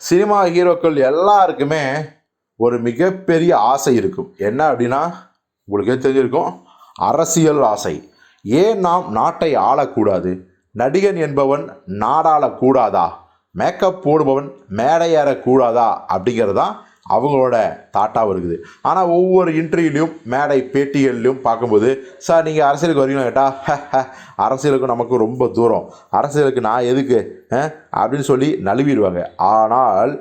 Cinema ஹீரோக்கள் எல்லாருக்குமே ஒரு மிகப்பெரிய ஆசை இருக்கும். என்ன அப்படின்னா உங்களுக்கே தெரிஞ்சிருக்கும் அரசியல் ஆசை. ஏன் நாம் நாட்டை ஆளக்கூடாது? நடிகன் என்பவன் நாடாளக்கூடாதா மேக்கப் போடுபவன் மேடை ஏறக்கூடாதா அப்படிங்கிறது தான் அவங்களோட தாட்டாக இருக்குது. ஆனால் ஒவ்வொரு இன்டர்வியூலையும் மேடை பேட்டிகள்லையும் பார்க்கும்போது சார் நீங்கள் அரசியலுக்கு வரீங்களா? கேட்டால் அரசியலுக்கு நமக்கு ரொம்ப தூரம். அரசியலுக்கு நான் எதுக்கு அப்படின்னு சொல்லி நழுவிடுவாங்க. ஆனால்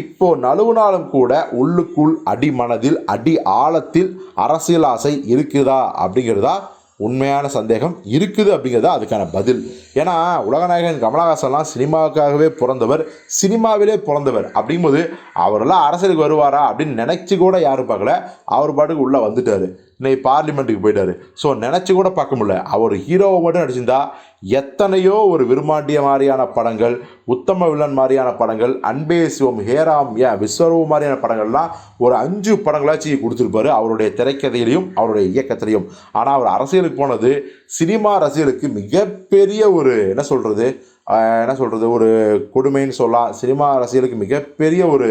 இப்போ நழுவுனாலும் கூட உள்ளுக்குள் அடி மனதில் அடி ஆழத்தில் அரசியல் ஆசை இருக்குதா அப்படிங்கிறதா உண்மையான சந்தேகம் இருக்குது அப்படிங்கிறது அதுக்கான பதில். ஏன்னா உலகநாயகன் கமலஹாசன்லாம் சினிமாவுக்காகவே பிறந்தவர் சினிமாவிலே பிறந்தவர். அப்படிங்கும்போது அவரெல்லாம் அரசியலுக்கு வருவாரா அப்படின்னு நினச்சி கூட யாரும் பார்க்கல. அவர் பாட்டுக்கு உள்ளே வந்துட்டார். இன்னைக்கு பார்லிமெண்ட்டுக்கு போயிட்டாரு. ஸோ நினச்சி கூட பார்க்க முடியல. அவர் ஹீரோவை மட்டும் நடிச்சிருந்தா எத்தனையோ ஒரு விரும்மாண்டிய மாதிரியான படங்கள் உத்தம வில்லன் மாதிரியான படங்கள் அன்பே சிவம் ஹேராம் ஏன் விஸ்வரூபம் மாதிரியான படங்கள்லாம் ஒரு அஞ்சு படங்களாச்சும் கொடுத்துருப்பாரு அவருடைய திரைக்கதையிலையும் அவருடைய இயக்கத்திலையும். ஆனால் அவர் அரசியலுக்கு போனது சினிமா ரசிகர்களுக்கு மிகப்பெரிய ஒரு என்ன சொல்கிறது என்ன சொல்கிறது ஒரு கொடுமைன்னு சொல்லலாம். சினிமா ரசிகர்களுக்கு மிகப்பெரிய ஒரு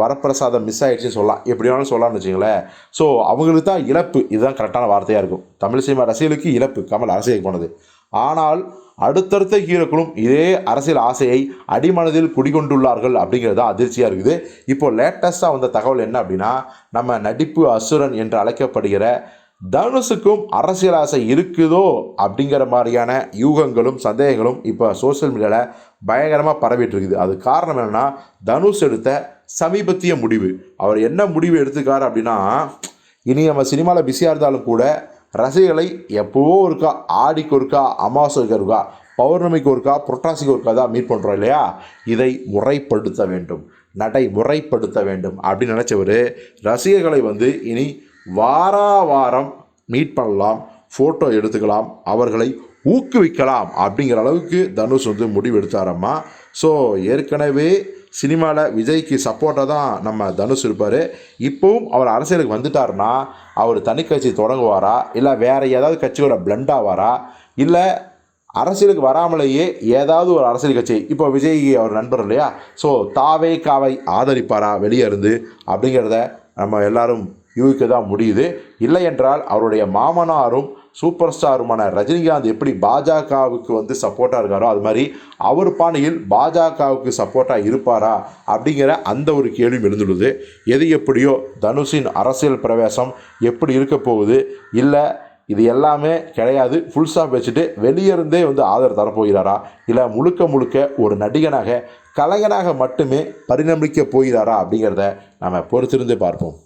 வரப்பிரசாதம் மிஸ் ஆகிடுச்சின்னு சொல்லலாம். எப்படி வேணாலும் சொல்லலாம்னு வச்சுங்களேன் ஸோ அவங்களுக்கு தான் இழப்பு. இதுதான் கரெக்டான வார்த்தையாக இருக்கும். தமிழ் சினிமா ரசிகர்களுக்கு இழப்பு. கமல் அரசியலுக்கு போனது. ஆனால் அடுத்தடுத்த ஹீரோக்களும் இதே அரசியல் ஆசையை அடிமனதில் குடிகொண்டுள்ளார்கள் அப்படிங்கிறது தான் அதிர்ச்சியாக இருக்குது. இப்போது லேட்டஸ்ட்டாக வந்த தகவல் என்ன அப்படின்னா நம்ம நடிப்பு அசுரன் என்று அழைக்கப்படுகிற தனுஷுக்கும் அரசியல் ஆசை இருக்குதோ அப்படிங்கிற மாதிரியான யூகங்களும் சந்தேகங்களும் இப்போ சோஷியல் மீடியாவில் பயங்கரமாக பரவிட்டு இருக்குது. அது காரணம் என்னென்னா தனுஷ் எடுத்த சமீபத்திய முடிவு. அவர் என்ன முடிவு எடுத்துக்காரு அப்படின்னா இனி நம்ம சினிமாவில் பிஸியாக இருந்தாலும் கூட ரசிகளை எப்போவோ ஒருக்கா ஆடிக்கு ஒருக்கா அமாவாசைக்கு இருக்கா பௌர்ணமிக்கு ஒருக்கா புரட்டாசிக்கு ஒருக்கா தான் மீட் பண்ணுறோம் இல்லையா? இதை முறைப்படுத்த வேண்டும். நடைமுறைப்படுத்த வேண்டும் அப்படின்னு நினச்சவர் ரசிகர்களை வந்து இனி வாரா வாரம் மீட் பண்ணலாம் ஃபோட்டோ எடுத்துக்கலாம் அவர்களை ஊக்குவிக்கலாம் அப்படிங்கிற அளவுக்கு தனுஷ் வந்து முடிவெடுத்தாரம்மா. ஸோ ஏற்கனவே சினிமாவில் விஜய்க்கு சப்போர்ட்டாக தான் நம்ம தனுஷ் இருப்பார். இப்போவும் அவர் அரசியலுக்கு வந்துட்டாருன்னா அவர் தனி கட்சி தொடங்குவாரா? இல்லை வேறு ஏதாவது கட்சியோட பிளண்ட் ஆவாரா? இல்லை அரசியலுக்கு வராமலேயே ஏதாவது ஒரு அரசியல் கட்சி இப்போ விஜய் அவர் நண்பர் இல்லையா? ஸோ தாவே காவை ஆதரிப்பாரா வெளியே இருந்து அப்படிங்கிறத நம்ம எல்லாரும் யூகிக்க தான் முடியுது. இல்லை என்றால் அவருடைய மாமனாரும் சூப்பர் ஸ்டாருமான ரஜினிகாந்த் எப்படி பாஜகவுக்கு வந்து சப்போர்ட்டாக இருக்காரோ அது மாதிரி அவர் பாணியில் பாஜகவுக்கு சப்போர்ட்டாக இருப்பாரா அப்படிங்கிற அந்த ஒரு கேள்வியும் எழுந்துள்ளது. எது எப்படியோ தனுஷின் அரசியல் பிரவேசம் எப்படி இருக்க போகுது? இல்லை இது எல்லாமே கிடையாது. ஃபுல் ஸ்டாப் வச்சுட்டு வெளியே இருந்தே வந்து ஆதரவு தரப்போகிறாரா? இல்லை முழுக்க முழுக்க ஒரு நடிகனாக கலைஞனாக மட்டுமே பரிணமிக்க போகிறாரா அப்படிங்கிறத நம்ம பொறுத்திருந்து பார்ப்போம்.